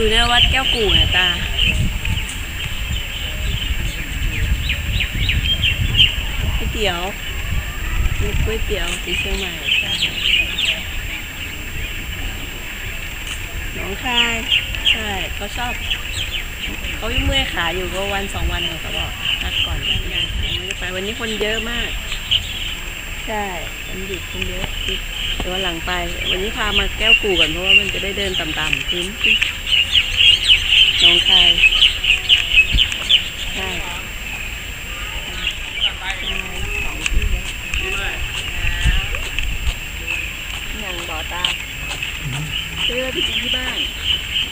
อยู่ในวัดแก้วกู่เนี่ยตา ก๋วยเตี๋ยวมีก๋วยเตี๋ยวที่เชียงใหม่จ้ะหนองคาย ใช่เขาชอบ เขายังเมื่อยขาอยู่ก็วันสองวันเนี่ยเขาบอกพักก่อนยังยังไม่ได้ไปวันนี้คนเยอะมาก ใช่วันหยุดคนเยอะเดี๋ยววันหลังไป วันนี้พามาแก้วกู่ก่อนเพราะว่ามันจะได้เดินต่ำๆพื้น ตาซื้อแล้วไปกินที่บ้าน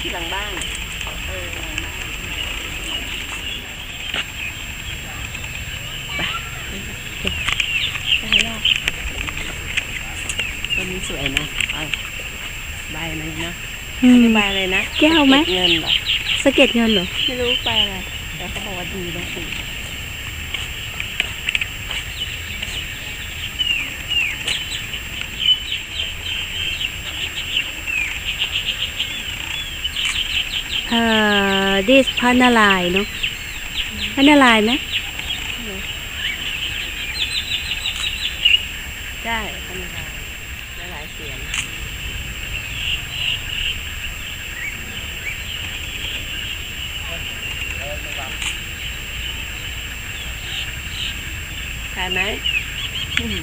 ที่หลังบ้าน เออหลังบ้านไปไปไปข้างนอกต้นนี้สวยนะเอาใบมันนะอือันมนี้ใบอะไรนะแก้วไหม เก็บเงินเหรอสะเก็ดเงินเหรอไม่รู้ใบอะไรแต่เขาบอกว่าดีนะคุณ เอ่อ this พันนาลายณ์เนาะพันนาลายณ์ไหมใช่ธรรมดาหลายๆเสียงขายไหมอืม